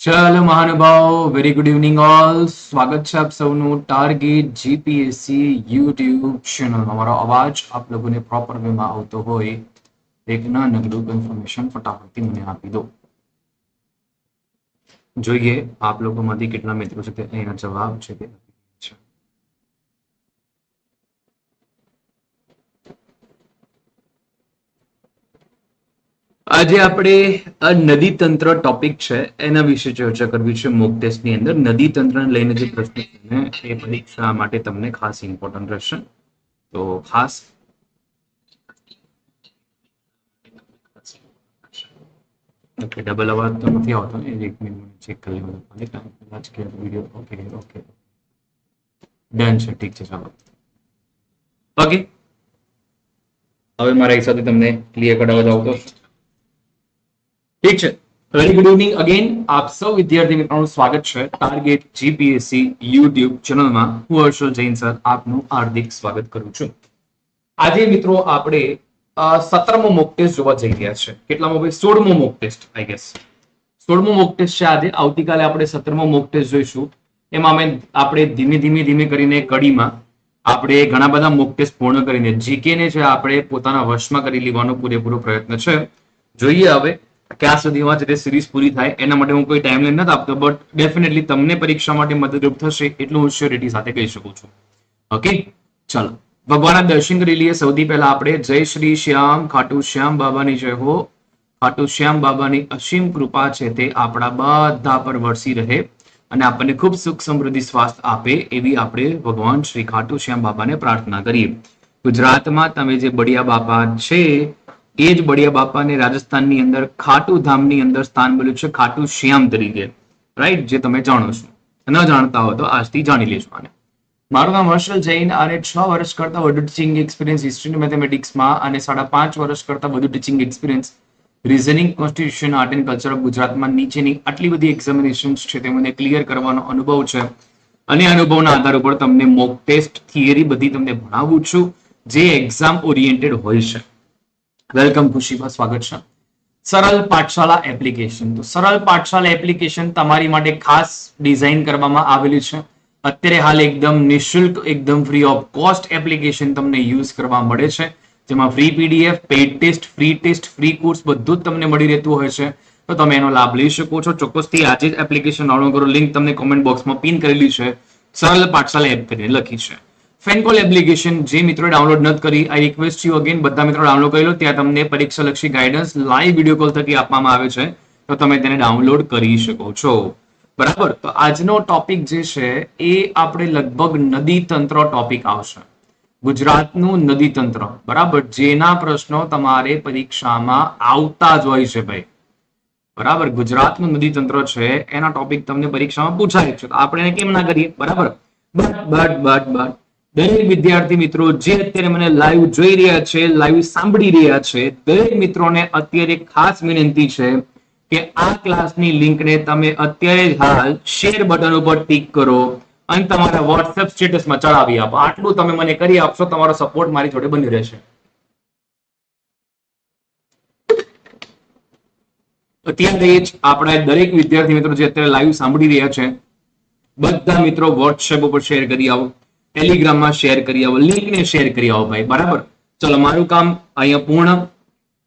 ચાલો મહાનુભાવ very good evening all સ્વાગત છે આપ સૌનું ટાર્ગેટ જીપીએસસી યુટ્યુબ ચેનલ અમારો અવાજ આપ લોકોને પ્રોપર વેમાં આવતો હોય. એક ના નગડું ઇન્ફોર્મેશન ફટાફટથી મને આપી દો. જોઈએ આપ લોકોમાંથી કેટલા મિત્રો છે તે અહીંના જવાબ છે તે આપી રહ્યા છે આજે આપણે નદી તંત્ર ટોપિક છે, એના વિશે ચર્ચા કરવી છે મોક ટેસ્ટની અંદર. નદી તંત્રને લઈને જે પ્રશ્ન છે, એ પરીક્ષા માટે તમને ખાસ ઇમ્પોર્ટન્ટ રહેશે. તો ખાસ ઓકે ડબલ અવાજ તો નથી આવતો. ને એક મિનિટ ચેક કરી લઉં કદાચ કે વીડિયો ઓકે ઓકે ડન છે, ઠીક છે, ચાલો. ઓકે હવે મારા હિસાબથી તમને ક્લિયર કરાવવા આવતો ઠીક છે. વેરી ગુડ ઇવનિંગ અગેન આપ સૌ વિદ્યાર્થી મિત્રોનું સ્વાગત છે ટાર્ગેટ જીપીએસસી યુટ્યુબ ચેનલમાં હું હર્ષલ જૈન સર આપનું હાર્દિક સ્વાગત કરું છું. આજે મિત્રો આપણે સત્તરમો મોક ટેસ્ટ જોવા જઈ રહ્યા છે. કેટલામો ભાઈ? સોળમો મોક ટેસ્ટ આઈ ગેસ સોળમો મોક ટેસ્ટ છે આજે. આવતીકાલે આપણે સત્તરમો મોક ટેસ્ટ જોઈશું. એમાં અમે આપણે ધીમે ધીમે ધીમે કરીને કડીમાં આપણે ઘણા બધા મોક ટેસ્ટ પૂર્ણ કરીને જીકે ને છે આપણે પોતાના વશમાં કરી લેવાનો પૂરેપૂરો પ્રયત્ન છે. જોઈએ હવે ક્યાં સુધીમાં જે સિરીઝ પૂરી થાય, એના માટે હું કોઈ ટાઈમલાઈન નથી આપતો બટ ડેફિનેટલી તમને પરીક્ષા માટે મદદરૂપ થશે એટલું હું શ્યોરિટી સાથે કહી શકું છું. ઓકે ચાલો. ભગવાનના દર્શન કરી લઈએ. સૌથી પહેલા આપણે જય શ્રી શ્યામ, ખાટુ શ્યામ બાબાની જય હો. ખાટુ શ્યામ બાબાની અસીમ કૃપા છે તે આપણા બધા પર વરસી રહે અને આપણને ખૂબ સુખ સમૃદ્ધિ સ્વાસ્થ્ય આપે એવી આપણે ભગવાન શ્રી ખાટુ શ્યામ બાબાને પ્રાર્થના કરીએ. ગુજરાતમાં તમે જે બડિયા બાપા છે એ જ બળિયા બાપાને રાજસ્થાનની અંદર ખાટુ ધામની અંદર સ્થાન મળ્યું છે, ખાટુ શ્યામ તરીકે. રાઈટ જે તમે જાણો છો. ન જાણતા હો તો આજથી જાણી લેજો આને. મારું નામ હર્ષલ જૈન અને છ વર્ષ કરતા વધુ ટીચિંગ એક્સપિરિયન્સ હિસ્ટ્રી મેથેમેટિક્સમાં અને સાડા પાંચ વર્ષ કરતા વધુ teaching experience reasoning constitution art and culture of ગુજરાતમાં નીચેની આટલી બધી એક્ઝામિનેશન્સ છે તે મને ક્લિયર કરવાનો અનુભવ છે. અને અનુભવના આધાર ઉપર તમને મોક ટેસ્ટ થિયરી બધી તમને ભણાવું છું, જે એક્ઝામ ઓરિએન્ટેડ હોય છે. વેલકમ ખુશીમાં સ્વાગત છે. સરળ પાઠશાળા એપ્લિકેશન. તો સરળ પાઠશાળા એપ્લિકેશન તમારી માટે ખાસ ડિઝાઇન કરવામાં આવેલી છે. અત્યારે હાલ એકદમ નિઃશુલ્ક, એકદમ ફ્રી ઓફ કોસ્ટ એપ્લિકેશન તમને યુઝ કરવા મળે છે. જેમાં free PDF paid test free test free course બધું જ તમને મળી રહેતું હોય છે. તો તમે એનો લાભ લઈ શકો છો. ચોક્કસથી આજે જ એપ્લિકેશન ડાઉનલોડ કરો. લિંક તમને કોમેન્ટ બોક્સમાં પિન કરેલી છે. સરળ પાઠશાળા એપ કરીને લખી છે. ફેનકોલ એપ્લિકેશન જે મિત્રો ડાઉનલોડ નથી કરી આઈ રિક્વેસ્ટ યુ અગેન બધા મિત્રો ડાઉનલોડ કરી લો, ત્યાં તમને પરીક્ષા લક્ષી ગાઈડન્સ લાઈવ વીડિયો કોલ થકી આપવામાં આવે છે. તો તમે તેને ડાઉનલોડ કરી શકો છો. બરાબર? તો આજનો ટોપિક જે છે, એ આપણે લગભગ નદી તંત્ર ટોપિક આવશે. ગુજરાતનું નદી તંત્ર બરાબર? જેના પ્રશ્નો તમારે પરીક્ષામાં આવતા જ હોય છે ભાઈ. બરાબર? ગુજરાતનું નદી તંત્ર છે, એના ટોપિક તમને પરીક્ષામાં પૂછાય છે. આપણે કેમ ના કરીએ? બરાબર? But but but but. દરેક વિદ્યાર્થી મિત્રો જે અત્યારે મને લાઈવ જોઈ રહ્યા છે લાઈવ સાંભળી રહ્યા છે, દરેક મિત્રોને અત્યારે ખાસ વિનંતી છે કે આ ક્લાસની લિંકને તમે અત્યારે હાલ શેર બટન ઉપર ટિક કરો અને તમારા વોટ્સએપ સ્ટેટસમાં ચડાવી આપો. આટલું તમે મને કરી આપશો, તમારો સપોર્ટ મારી જોડે બની રહેશે. અત્યારે જ આપણા દરેક વિદ્યાર્થી મિત્રો જે અત્યારે લાઈવ સાંભળી રહ્યા છે. બધા મિત્રો વોટ્સએપ ઉપર શેર કરી આવો. ટેલિગ્રામમાં શેર કરી આવો લિંકને શેર કરી આવો ભાઈ, બરાબર? ચલો, મારું કામ અહીંયા પૂર્ણ.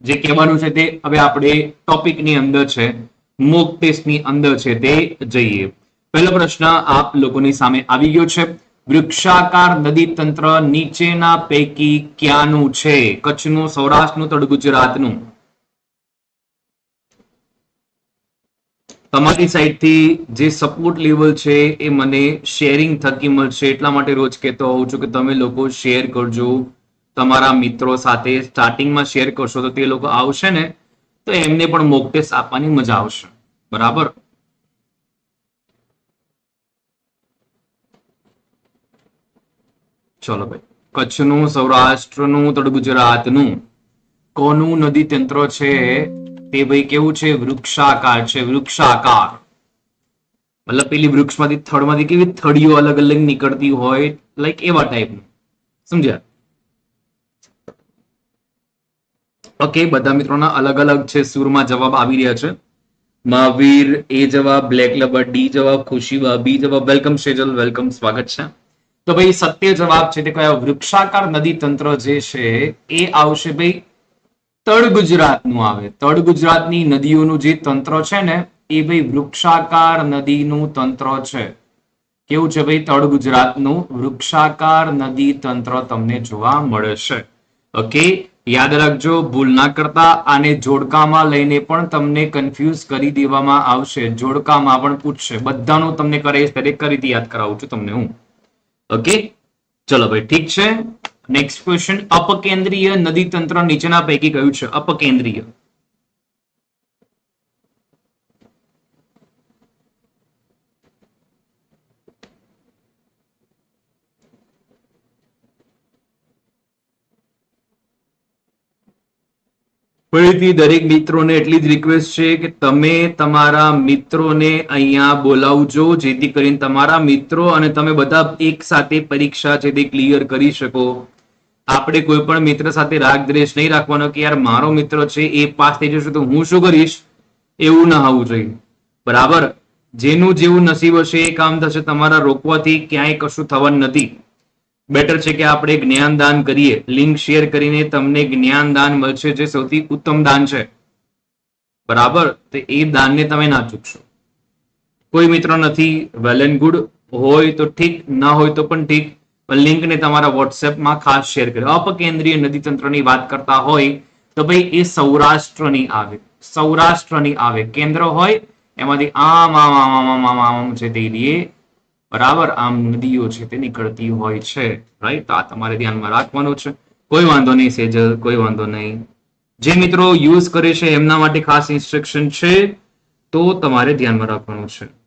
જે કહેવાનું છે તે હવે આપણે ટોપિકની અંદર છે મોક ટેસ્ટની અંદર છે તે જઈએ. પહેલો પ્રશ્ન આપ લોકોની સામે આવી ગયો છે. વૃક્ષાકાર નદી તંત્ર નીચેના પૈકી ક્યાંનું છે? કચ્છનું, સૌરાષ્ટ્રનું તળ ગુજરાતનું તમારી સાઈડથી જે સપોર્ટ લેવલ છે એ મને શેરિંગ થકી મળશે. એટલા માટે રોજ કહેતો હોઉં છું કે તમે લોકો શેર કરજો. તમારા મિત્રો સાથે સ્ટાર્ટિંગમાં શેર કરશો તો તે લોકો આવશે ને, તો એમને પણ મોક ટેસ્ટ આપવાની મજા આવશે. બરાબર? ચલો ભાઈ. કચ્છનું, સૌરાષ્ટ્રનું તળ ગુજરાતનું કોનું નદી તંત્ર છે? તે ભાઈ કેવું છે? વૃક્ષાકાર છે, વૃક્ષાકાર. મતલબ પેલી વૃક્ષમાંથી, થડમાંથી કેવી થડીઓ અલગ અલગ નીકળતી હોય લાઈક એવા ટાઈપનું સમજ્યા? ઓકે બધા મિત્રોના અલગ અલગ છે, સુરમાં જવાબ આવી રહ્યા છે. મહાવીર, એ જવાબ, બ્લેક લબર ડી જવાબ ખુશીવા બી જવાબ. વેલકમ સેજલ વેલકમ સ્વાગત છે. તો ભાઈ સત્ય જવાબ છે, તે કયા? વૃક્ષાકાર નદી તંત્ર જે છે, એ આવશે ભાઈ તળ ગુજરાતનું આવે. તળ ગુજરાતની નદીઓનું જે તંત્ર છે ને, એ ભાઈ વૃક્ષાકાર નદીનું તંત્ર છે. કેવું છે ભાઈ? તળ ગુજરાતનું વૃક્ષાકાર નદી તંત્ર તમને જોવા મળે છે. ઓકે યાદ રાખજો, ભૂલ ના કરતા આને જોડકામાં લઈને પણ તમને કન્ફ્યુઝ કરી દેવામાં આવશે. જોડકામાં પણ પૂછશે. બધાનું તમને કરે દરેક કરી યાદ કરાવું છું તમને હું. ઓકે ચલો ભાઈ, ઠીક છે? નેક્સ્ટ ક્વેશ્ચન અપકેન્દ્રીય નદી તંત્ર નીચેના પૈકી કયું છે અપકેન્દ્રીય ફરીથી દરેક મિત્રોને એટલી જ રિક્વેસ્ટ છે કે તમે તમારા મિત્રોને અહીંયા બોલાવજો, જેથી કરીને તમારા મિત્રો અને તમે બધા એક સાથે પરીક્ષા છે તે ક્લિયર કરી શકો. આપણે કોઈ પણ મિત્ર સાથે રાગ દ્વેષ નહીં રાખવાનો કે યાર મારો મિત્ર છે એ પાસ થઈ જશે તો હું શું કરીશ? એવું ના હોવું જોઈએ. બરાબર? જેનું જેવું નસીબ હશે એ કામ થશે તમારા રોકવાથી ક્યાંય કશું થવાનું નથી. બેટર છે કે આપણે જ્ઞાન દાન કરીએ લિંક શેર કરીને તમને જ્ઞાન દાન મળશે જે સૌથી ઉત્તમ દાન છે બરાબર તો એ દાનને તમે ના ચૂકશો કોઈ મિત્ર નથી વેલ એન્ડ ગુડ હોય તો ઠીક ના હોય તો પણ ઠીક લિંકને તમારા વોટ્સએપમાં ખાસ શેર કરો અપકેન્દ્રીય નદી તંત્રની વાત કરતા હોય તો ભાઈ એ સૌરાષ્ટ્રની આવે સૌરાષ્ટ્રની આવે કેન્દ્ર હોય એમાંથી આમ આમ આમ આમ આમ આમ છે તે બરાબર આમ નદીઓ છે તે નીકળતી હોય છે રાઈટ તો આ તમારે ધ્યાનમાં રાખવાનું છે. કોઈ વાંધો નહીં, સેજલ, કોઈ વાંધો નહીં. જે મિત્રો યુઝ કરે છે, એમના માટે ખાસ ઇન્સ્ટ્રક્શન છે, તો તમારે ધ્યાનમાં રાખવાનું છે.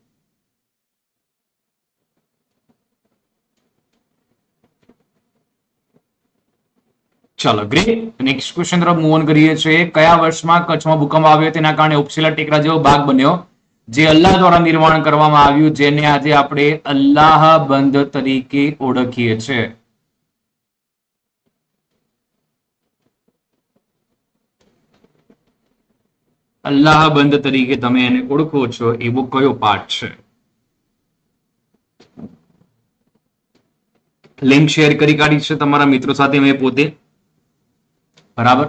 ચાલો ગ્રેટ નેક્સ્ટ ક્વેશ્ચન તરફ મૂવ ઓન કરીએ છીએ. કયા વર્ષમાં કચ્છમાં ભૂકંપ આવ્યો? તેના કારણે ઉપસેલા ટેકરા જેવો ભાગ બન્યો. જે અલ્લાહ દ્વારા નિર્માણ કરવામાં આવ્યું, જેને આજે આપણે અલ્લાહ બંધ તરીકે ઓળખીએ છીએ. અલ્લાહ બંધ તરીકે તમે એને ઓળખો છો, એવો કયો પાઠ છે? લિંક શેર કરી કાઢી છે તમારા મિત્રો સાથે મેં પોતે. બરાબર?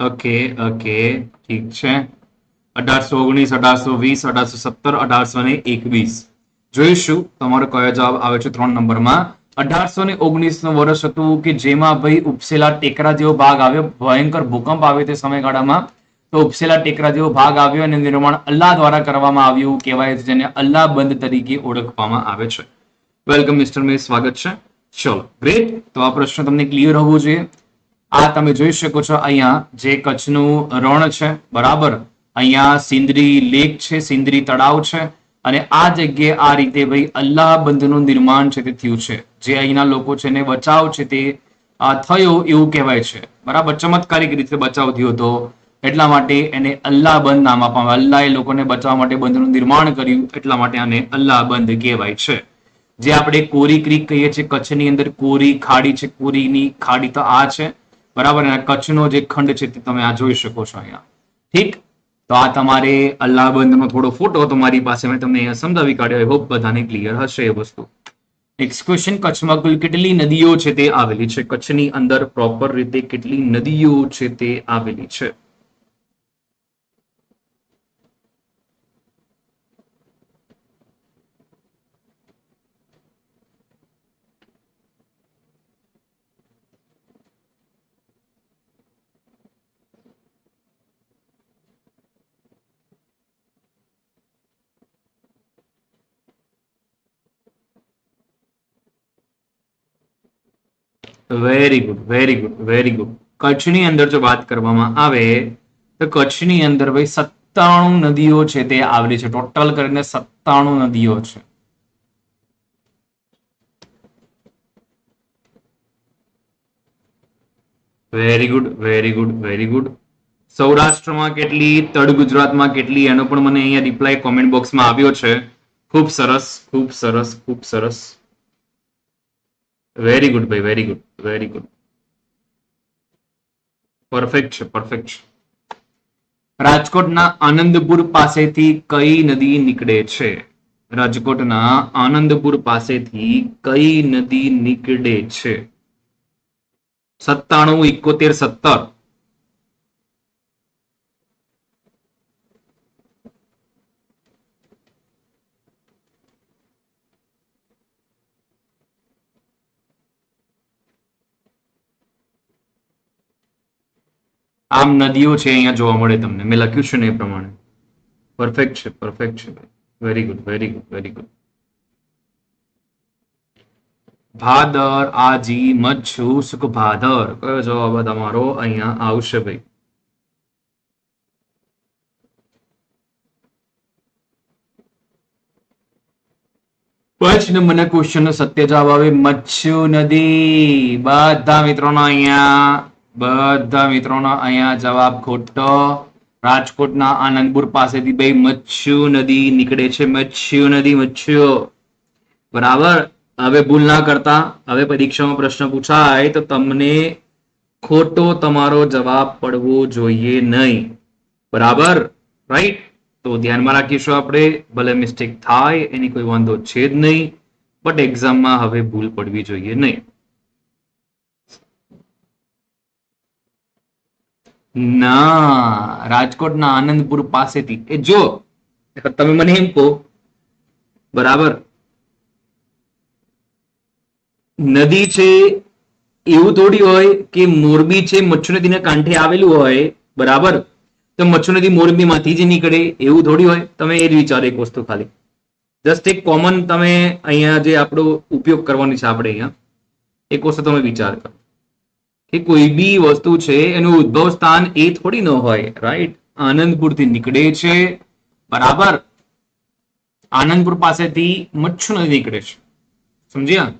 Okay okay. ઠીક છે. અઢારસો ઓગણીસ, અઢારસો વીસ, અઢારસો સત્તર, અઢારસો ને એકવીસ. જોઈશું. તમારો કયો જવાબ આવે છે ત્રણ નંબરમાં. અઢારસો ને ઓગણીસનું વર્ષ હતું કે જેમાં ભાઈ ઉપસેલા ટેકરા જેવો ભાગ આવ્યો. ભયંકર ભૂકંપ આવ્યો તે સમયગાળામાં. તો ઉપસેલા ટેકરા જેવો ભાગ આવ્યો અને નિર્માણ અલ્લાહ દ્વારા કરવામાં આવ્યું કહેવાય છે, જેને અલ્લાહ બંધ તરીકે ઓળખવામાં આવે છે. વેલકમ મિસ્ટર મે સ્વાગત છે. ચલો ગ્રેટ તો આ પ્રશ્ન તમને ક્લિયર હોવો જોઈએ. આ તમે જોઈ શકો છો અહીંયા જે કચ્છનું રણ છે, બરાબર? અહીંયા સિંદરી લેક છે, સિંદરી તળાવ છે અને આ જગ્યાએ આ રીતે ભાઈ અલ્લાહ બંધનું નિર્માણ છે તે થયું છે. જે અહીંના લોકો છે ને બચાવ છે તે થયો એવું કહેવાય છે. બરાબર? ચમત્કારિક રીતે બચાવ થયો હતો. એટલા માટે એને અલ્લાહ બંધ નામ આપવામાં અલ્લાહ એ લોકોને બચાવવા માટે બંધનું નિર્માણ કર્યું. એટલા માટે આને અલ્લાહ બંધ કહેવાય છે. જે આપણે કોરી ક્રીક કહીએ છીએ, કચ્છની અંદર કોરી ખાડી છે, કોરીની ખાડી તો આ છે. બરાબર? અને કચ્છનો જે ખંડ છે તે તમે આ જોઈ શકો છો અહીંયા. ઠીક? તો આ તમારે અલ્લાહબંધનો થોડો ફોટો તમારી પાસે મેં તમને અહીંયા સમજાવી કાઢ્યો. આઈ હોપ બધાને ક્લિયર હશે એ વસ્તુ. નેક્સ્ટ ક્વેશ્ચન કચ્છમાં કુલ કેટલી નદીઓ છે તે આવેલી છે? કચ્છની અંદર પ્રોપર રીતે કેટલી નદીઓ છે તે આવેલી છે? Very good very good very good કચ્છની અંદર જો વાત કરવામાં આવે, તો કચ્છની અંદર ભાઈ સત્તાણું નદીઓ છે તે આવેલી છે. ટોટલ કરીને સત્તાણું નદીઓ છે. Very good very good very good સૌરાષ્ટ્રમાં કેટલી, તળ ગુજરાતમાં કેટલી, એનો પણ મને અહીંયા રિપ્લાય કોમેન્ટ બોક્સમાં આવ્યો છે. ખૂબ સરસ ખૂબ સરસ ખૂબ સરસ. વેરી ગુડ ભાઈ very good very good perfect છે પરફેક્ટ છે. રાજકોટના આનંદપુર પાસેથી કઈ નદી નીકળે છે? રાજકોટના આનંદપુર પાસેથી કઈ નદી નીકળે છે? સત્તાણું ઇકોતેર સત્તર. આમ નદીઓ છે અહીંયા જોવા મળે તમને. મેં લખ્યું છે ને એ પ્રમાણે. પરફેક્ટ છે પરફેક્ટ છે very good very good very good Bhadar, Aji, Machhu Sukh Bhadar કયો જવાબ તમારો? અહીંયા આવશે ભાઈ. પછી નંબરના ક્વેશ્ચન સત્ય જવાબ આવે, મચ્છુ નદી. બધા મિત્રોનો અહીંયા બધા મિત્રોનો અહીંયા જવાબ ખોટો. રાજકોટના આનંદપુર પાસેથી ભાઈ મચ્છુ નદી નીકળે છે. મચ્છુ નદી મચ્છુ બરાબર? હવે ભૂલ ના કરતા, હવે પરીક્ષામાં પ્રશ્ન પૂછાય તો તમને ખોટો તમારો જવાબ પડવો જોઈએ નહીં. બરાબર? રાઈટ તો ધ્યાનમાં રાખીશું આપણે. ભલે મિસ્ટેક થાય, એની કોઈ વાંધો છે જ નહીં. બટ એક્ઝામમાં હવે ભૂલ પડવી જોઈએ નહીં. ના, રાજકોટના આનંદપુર પાસેથી. એ જો તમે મને એમ કહો. બરાબર? નદી છે, એવું થોડી હોય કે મોરબી છે મચ્છુ નદીના કાંઠે આવેલું હોય, બરાબર? તો મચ્છુ નદી મોરબીમાંથી જ નીકળે, એવું થોડી હોય? તમે એ જ વિચારો એક વસ્તુ ખાલી. જસ્ટ એક કોમન તમે અહીંયા જે આપણો ઉપયોગ કરવાની છે આપણે અહીંયા, એક વસ્તુ તમે વિચાર કરો. કે કોઈ બી વસ્તુ છે, એનું ઉદ્ભવ સ્થાન એ થોડી ન હોય રાઈટ આનંદપુરથી નીકળે છે, બરાબર? આનંદપુર પાસેથી મચ્છુ નદી નીકળે છે. સમજ્યા?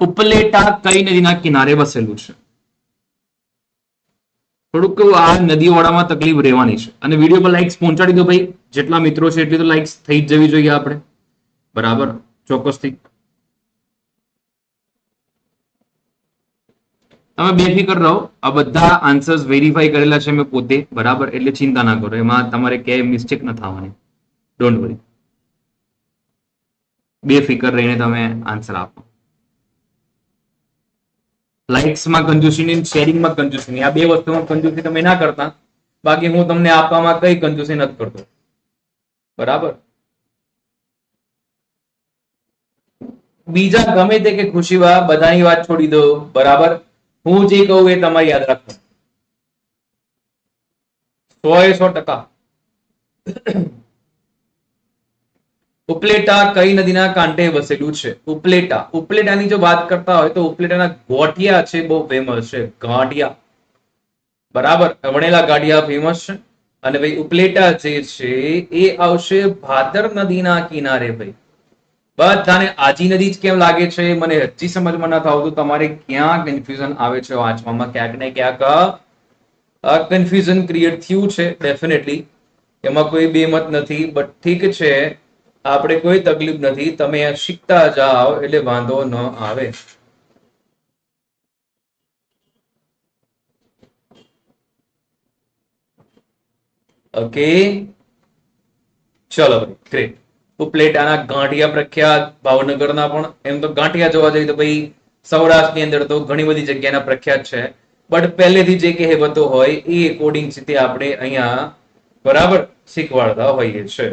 ઉપલેટા કઈ નદીના કિનારે વસેલું છે? થોડુંક આ નદીવાળામાં તકલીફ રહેવાની છે. અને વીડિયો પર લાઇક્સ પહોંચાડી દો ભાઈ. જેટલા મિત્રો છે, એટલી તો લાઇક્સ થઈ જવી જોઈએ આપણે. બરાબર? ચોક્કસથી. તમે બેફિકર રહો. આ બધા આન્સર્સ વેરીફાઈ કરેલા છે મેં પોતે. બરાબર? એટલે ચિંતા ના કરો. એમાં તમારે ક્યાંય મિસ્ટેક ન થવાની. ડોન્ટ વરી બેફિકર રહીને તમે આન્સર આપો. લાઇક્સમાં કંજુસી શેરિંગમાં કંજુસી આ બે વસ્તુમાં કંજુસી તમે ના કરતા. બાકી હું તમને આપવામાં કઈ કંજુસી નથી કરતો. બરાબર? બીજા ગમે તે કે ખુશીવા બધાની વાત છોડી દો. બરાબર? હું જે કહું એ તમારે યાદ રાખો. સો એ સો ટકા. ઉપલેટા કઈ નદીના કાંઠે વસેલું છે? ઉપલેટા. ઉપલેટાની જો વાત કરતા હોય તો ઉપલેટાના ગોઠિયા છે, બહુ ફેમસ છે. ગાંઠિયા. બરાબર? વણેલા ગાંઠિયા ફેમસ છે. અને ભાઈ ઉપલેટા જે છે, એ આવશે ભાદર નદીના કિનારે ભાઈ. બધાને આજી નદી જ કેમ લાગે છે? મને હજી સમજમાં નથી આવતું તમારે ક્યાં કન્ફ્યુઝન આવે છે વાંચવામાં? ક્યાંક ને ક્યાંક કન્ફ્યુઝન ક્રિએટ થયું છે ડેફિનેટલી એમાં કોઈ બેમત નથી બટ ઠીક છે. આપણે કોઈ તકલીફ નથી. તમે શીખતા જાઓ, એટલે વાંધો ન આવે. ઓકે ચલો ભાઈ ગ્રેટ ઉપલેટાના ગાંઠિયા પ્રખ્યાત, ભાવનગરના પણ. એમ તો ગાંઠિયા જોવા જઈએ તો ભાઈ સૌરાષ્ટ્રની અંદર તો ઘણી બધી જગ્યાના પ્રખ્યાત છે. બટ પહેલેથી જે કહેવતો હોય એ એકોર્ડિંગ છે તે આપણે અહીંયા બરાબર શીખવાડતા હોઈએ છીએ.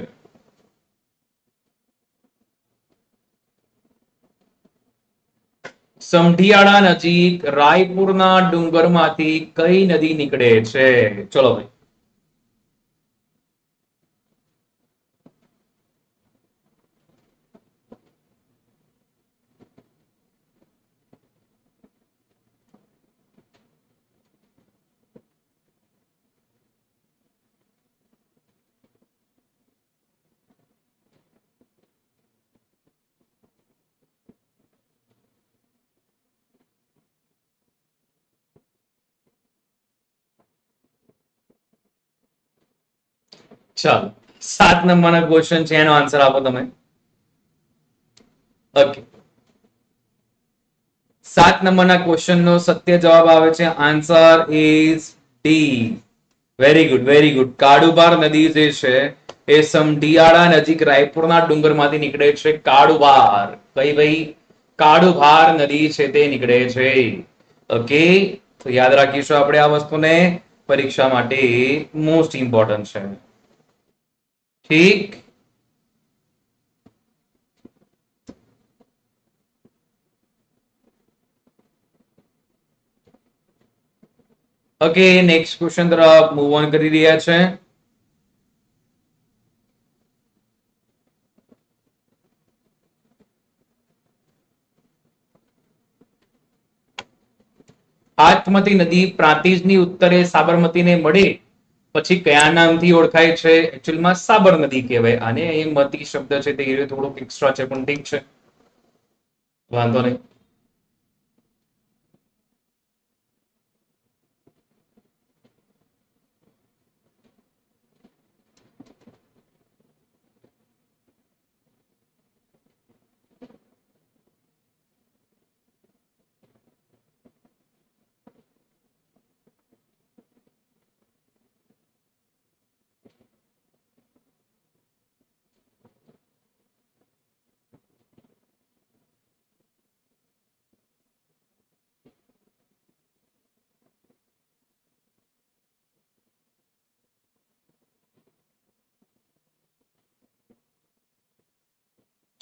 સમઢિયાળા નજીક, રાયપુરના ડુંગરમાંથી કઈ નદી નીકળે છે? ચલો ભાઈ. ચાલો. સાત નંબરના ક્વેશ્ચન છે, એનો આન્સર આપો તમે. ઓકે સાત નંબરના ક્વેશ્ચન નો સત્ય જવાબ આવે છે. Answer is D very good very good Kalubhar નદી જે છે, એ સમઢિયાળા નજીક રાયપુરના ડુંગરમાંથી નીકળે છે કાળુબાર કઈ ભાઈ? કાળુભાર નદી છે, તે નીકળે છે. ઓકે તો યાદ રાખીશું આપણે આ વસ્તુને. પરીક્ષા માટે મોસ્ટ ઇમ્પોર્ટન્ટ છે. ઠીક. ઓકે નેક્સ્ટ ક્વેશ્ચન તરફ મૂવ ઓન કરી રહ્યા છે. આત્મતી નદી પ્રાંતિજની ઉત્તરે સાબરમતીને મળે પછી કયા નામથી ઓળખાય છે? એકચ્યુઅલમાં સાબર નદી કહેવાય. આને અહીં મતી શબ્દ છે તે થોડુંક એક્સ્ટ્રા છે, પણ ઠીક છે. વાંધો નહીં.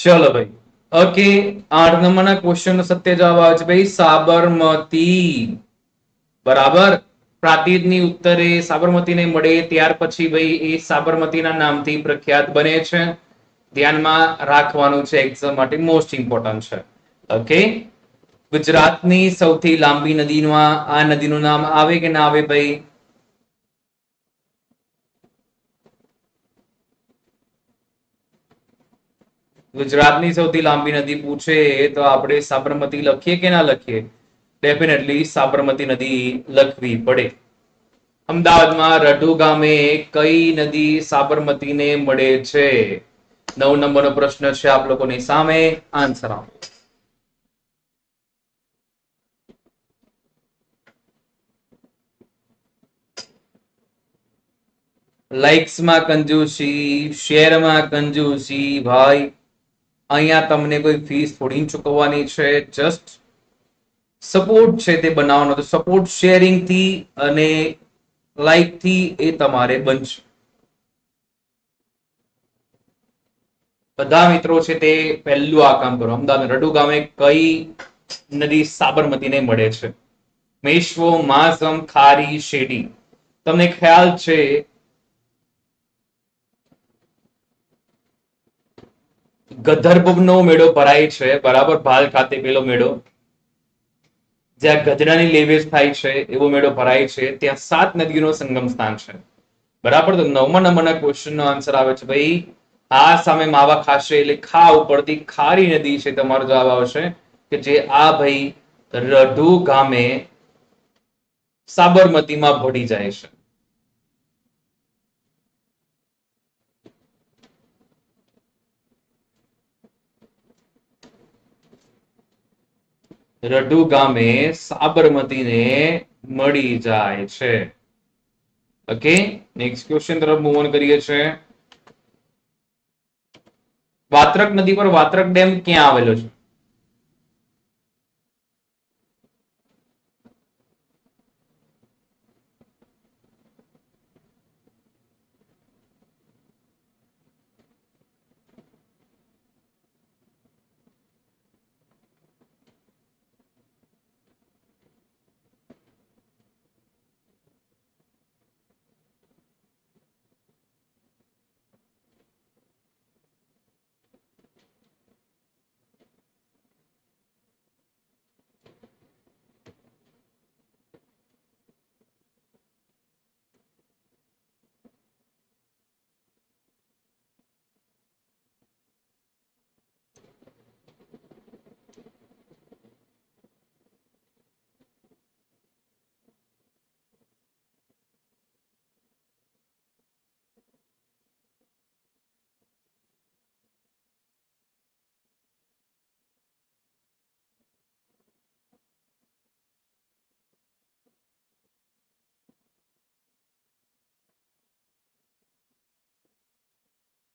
ચલો ભાઈ. ઓકે આઠ નંબરના ક્વેશ્ચન નો સત્ય જવાબ આવે છે ભાઈ, સાબરમતી. બરાબર? પ્રાંતિજની ઉત્તરે સાબરમતીને મળે, ત્યાર પછી ભાઈ એ સાબરમતીના નામથી પ્રખ્યાત બને છે. ધ્યાનમાં રાખવાનું છે એક્ઝામ માટે મોસ્ટ ઇમ્પોર્ટન્ટ છે. ઓકે ગુજરાતની સૌથી લાંબી નદીમાં આ નદીનું નામ આવે કે ના આવે ભાઈ? ગુજરાતની સૌથી લાંબી નદી પૂછે તો આપણે સાબરમતી લખીએ કે ના લખીએ? ડેફિનેટલી સાબરમતી નદી લખવી પડે. અમદાવાદમાં રઢુ ગામે કઈ નદી સાબરમતીને મળે છે? નવ નંબરનો પ્રશ્ન છે આપ લોકોની સામે આન્સર આપો લાઇક્સમાં કંજૂસી શેરમાં કંજૂસી, ભાઈ. અહીંયા તમને કોઈ ફીસ થોડી ચૂકવવાની છે જસ્ટ સપોર્ટ છે તે બનાવવાનો. તો સપોર્ટ શેરિંગથી અને લાઈકથી એ તમારે બનશે. બધા મિત્રો છે તે પહેલું આ કામ કરો. અમદાવાદ રડુ ગામે કઈ નદી સાબરમતીને મળે છે? મેશ્વો, માઝમ, ખારી, શેડી. તમને ખ્યાલ છે ગધર્ભનો મેળો ભરાય છે, બરાબર? ભાલ ખાતે પેલો મેળો. જ્યાં ગધડાની લેવેશ થાય છે, એવો મેળો ભરાય છે. ત્યાં સાત નદીઓનો સંગમ સ્થાન છે. બરાબર? તો નવમા નંબરના ક્વેશ્ચનનો આન્સર આવે છે, ભાઈ, આ સામે માવા ખાશે એટલે ખા ઉપરથી ખારી નદી છે, તમારો જવાબ આવશે કે જે આ ભાઈ રઢુ ગામે સાબરમતીમાં ભળી જાય છે. રઢુ ગામે સાબરમતીને મળી જાય છે. ઓકે નેક્સ્ટ ક્વેશ્ચન તરફ મૂવ ઓન કરીએ છીએ વાત્રક નદી પર વાત્રક ડેમ ક્યાં આવેલો છે?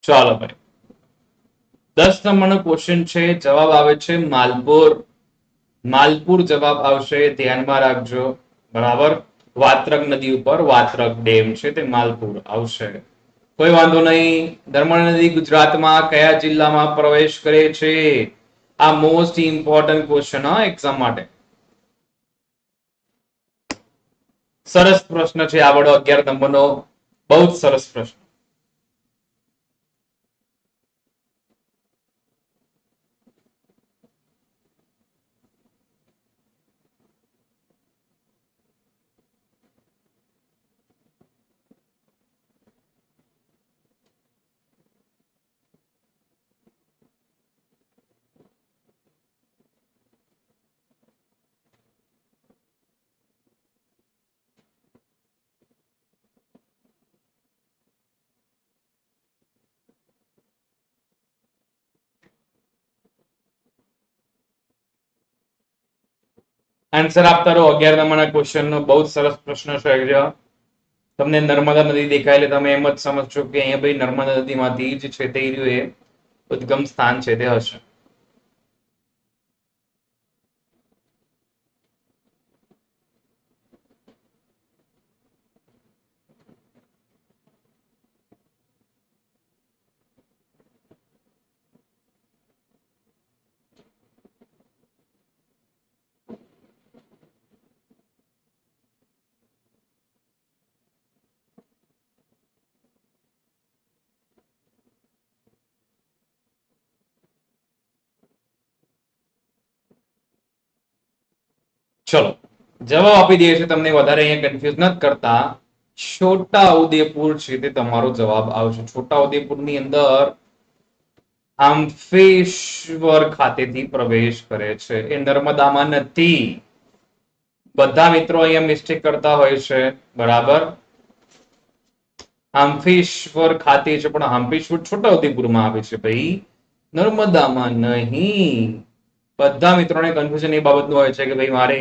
ચાલો ભાઈ. દસ નંબરનો ક્વેશ્ચન છે, જવાબ આવે છે માલપુર. માલપુર જવાબ આવશે, ધ્યાનમાં રાખજો. બરાબર? વાત્રક નદી ઉપર, વાત્રક ડેમ છે તે માલપુર આવશે. કોઈ વાંધો નહીં. ધર્મણ નદી ગુજરાતમાં કયા જિલ્લામાં પ્રવેશ કરે છે? આ મોસ્ટ ઇમ્પોર્ટન્ટ ક્વેશ્ચન એક્ઝામ માટે. સરસ પ્રશ્ન છે આવડો અગિયાર નંબરનો. બહુ જ સરસ પ્રશ્ન. આન્સર આપતા રહો. અગિયાર નંબરના ક્વેશ્ચનનો બહુ જ સરસ પ્રશ્ન છે તમને નર્મદા નદી દેખાય એટલે તમે એમ જ સમજશો કે અહીંયા ભાઈ નર્મદા નદીમાંથી જ છે તે રહ્યું એ ઉદ્ગમ સ્થાન છે, તે હશે. ચલો, જવાબ આપી દઈએ છે તમને વધારે અહીંયા કન્ફ્યુઝ નથી કરતા. છોટા ઉદેપુર છે તે તમારો જવાબ આવશે. છોટા ઉદેપુરની અંદર આમ્ફેશ્વર ખાતેથી પ્રવેશ કરે છે. એ નર્મદામાં નથી. બધા મિત્રો અહીંયા મિસ્ટેક કરતા હોય છે. બરાબર? હામ્ફેશ્વર ખાતે છે, પણ હામ્ફેશ્વર છોટા ઉદેપુરમાં આવે છે ભાઈ. નર્મદામાં નહીં. બધા મિત્રોને કન્ફ્યુઝન એ બાબતનું હોય છે કે ભાઈ મારે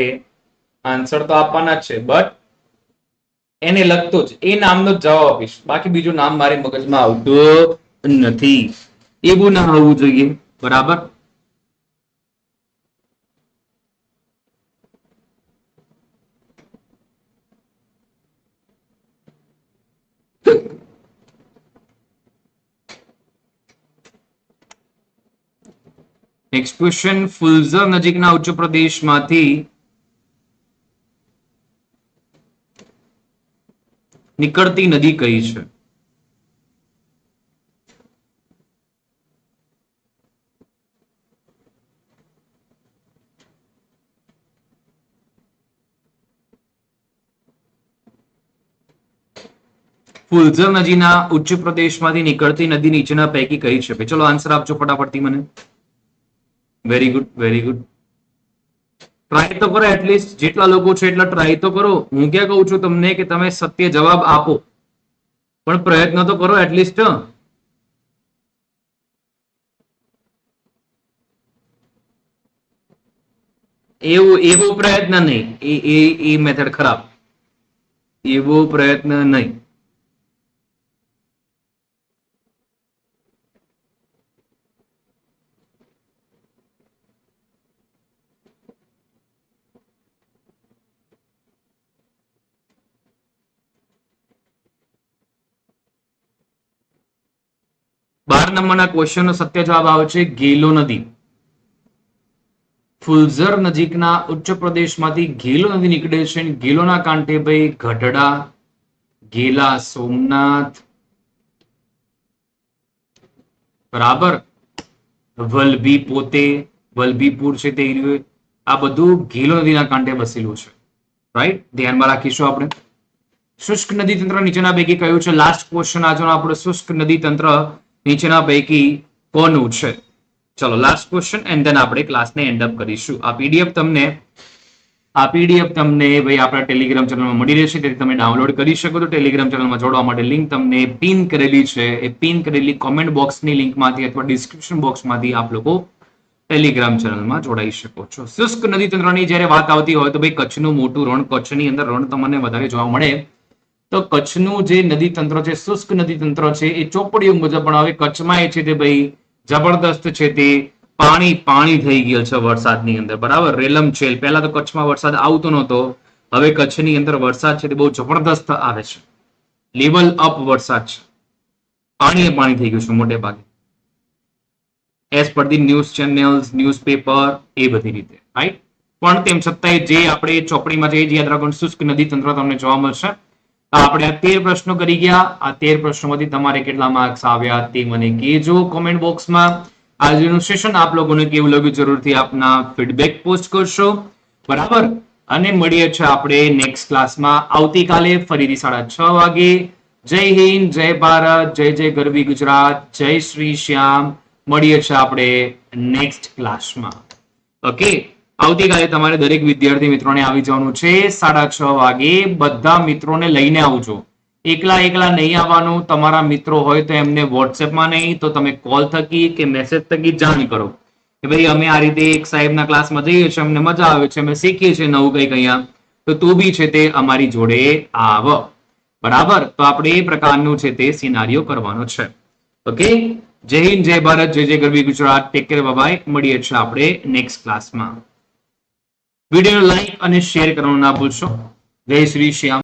આન્સર તો આપવાના જ છે બટ એને લગતો જ, એ નામનો જ જવાબ આપીશ. બાકી બીજું નામ મારી મગજમાં આવતું નથી. એવું ના હોવું જોઈએ. બરાબર? નેક્સ્ટ ક્વેશ્ચન ફુલઝર નજીકના ઉચ્ચ પ્રદેશમાંથી નીકળતી નદી કઈ છે? ફુલઝર નદીના ઉચ્ચ પ્રદેશમાંથી નીકળતી નદી નીચેના પૈકી કઈ છે? ચલો આન્સર આપજો ફટાફટથી મને. Very good very good try તો કરો એટલીસ્ટ જેટલા લોકો છે એટલા ટ્રાય તો કરો. હું ક્યાં કહું છું તમને કે તમે સત્ય જવાબ આપો. પણ પ્રયત્ન તો કરો એટલીસ્ટ એવું, એવો પ્રયત્ન નહીં. એ એ મેથડ ખરાબ. એવો પ્રયત્ન નહીં. બાર નંબરના ક્વેશ્ચનનો સત્ય જવાબ આવે છે ગેલો નદી. ફુલઝર નજીકના ઉચ્ચ પ્રદેશમાંથી ગેલો નદી નીકળે છે ગેલોના કાંઠે ભાઈ ગઢડા, ગેલા, સોમનાથ, બરાબર? વલભી પોતે વલભીપુર છે તે. આ બધું ગેલો નદીના કાંઠે બસેલું છે. રાઈટ ધ્યાનમાં રાખીશું આપણે. શુષ્ક નદી તંત્ર નીચેના પૈકી કયું છે? લાસ્ટ ક્વેશ્ચન આજનો આપણો શુષ્ક નદી તંત્ર. નીચેના પૈકી કોનું છે? ચલો લાસ્ટ ક્વેશ્ચન એન્ડ ધેન આપણે ક્લાસને એન્ડ અપ કરીશું. આ પીડીએફ તમને, આ પીડીએફ તમને ભાઈ આપણા ટેલિગ્રામ ચેનલમાં મળી રહેશે, તેથી તમે ડાઉનલોડ કરી શકો તો ટેલિગ્રામ ચેનલમાં જોડવા માટે લિંક તમને પિન કરેલી છે. એ પિન કરેલી કોમેન્ટ બોક્સની લિંકમાંથી અથવા ડિસ્ક્રિપ્શન બોક્સમાંથી આપ લોકો ટેલિગ્રામ ચેનલમાં જોડાઈ શકો છો. શુષ્ક નદી તંત્રની જ્યારે વાત આવતી હોય તો ભાઈ કચ્છનું મોટું રણ, કચ્છની અંદર રણ તમને વધારે જોવા મળે. તો કચ્છનું જે નદી તંત્ર છે, શુષ્ક નદી તંત્ર છે, એ ચોપડીઓ મુજબ પણ હવે કચ્છમાં એ છે તે ભાઈ જબરદસ્ત છે તે. પાણી પાણી થઈ ગયેલ છે વરસાદની અંદર. બરાબર? રેલમ છેલ. પહેલા તો કચ્છમાં વરસાદ આવતો નહોતો. હવે કચ્છની અંદર વરસાદ છે તે બહુ જબરદસ્ત આવે છે. લેવલ અપ વરસાદ છે. પાણીએ પાણી થઈ ગયું છે મોટે ભાગે. As per the news channels newspaper એ બધી રીતે. રાઈટ પણ તેમ છતાંય જે આપણે ચોપડીમાં જે યાદ રાખવાનું, શુષ્ક નદી તંત્ર તમને જોવા મળશે. આપણે તેર પ્રશ્નો કરી ગયા. આ તેર પ્રશ્નોમાંથી તમારે કેટલા માર્ક્સ આવ્યા તે મને કહેજો કોમેન્ટ બોક્સમાં આજનું સેશન આપ લોકોને કેવું લાગ્યું જરૂરથી આપના ફીડબેક પોસ્ટ કરશો. બરાબર? અને મળીએ છીએ આપણે નેક્સ્ટ ક્લાસમાં આવતીકાલે ફરીથી સાડા છ વાગે. જય હિન્દ, જય ભારત, જય જય ગરવી ગુજરાત, જય શ્રી શ્યામ. મળીએ છીએ આપણે નેક્સ્ટ ક્લાસમાં ઓકે આવતીકાલે તમારે દરેક વિદ્યાર્થી મિત્રોને આવી જવાનું છે. સાડા છ વાગે બધા મિત્રોને લઈને આવજો એકલા એકલા નહીં આવવાનું. તમારા મિત્રો હોય તો એમને વોટ્સએપમાં નહીં, તો તમે કોલ થકી કે મેસેજ થકી જાણ કરો. કે ભાઈ, અમે આ રીતે એક સાહેબના ક્લાસમાં જઈએ છીએ, અમને મજા આવે છે, અમે શીખીએ છીએ નવું કંઈક અહીંયા. તો તું બી છે તે અમારી જોડે આવ. બરાબર? તો આપણે એ પ્રકારનું છે તે સિનારીઓ કરવાનો છે. ઓકે જય હિન્દ, જય ભારત, જય જય ગરવી ગુજરાત. ટેક કેર બાય મળીએ છીએ આપણે નેક્સ્ટ ક્લાસમાં વીડિયો લાઈક અને શેર કરવાનું ના ભૂલશો. જય શ્રી શ્યામ.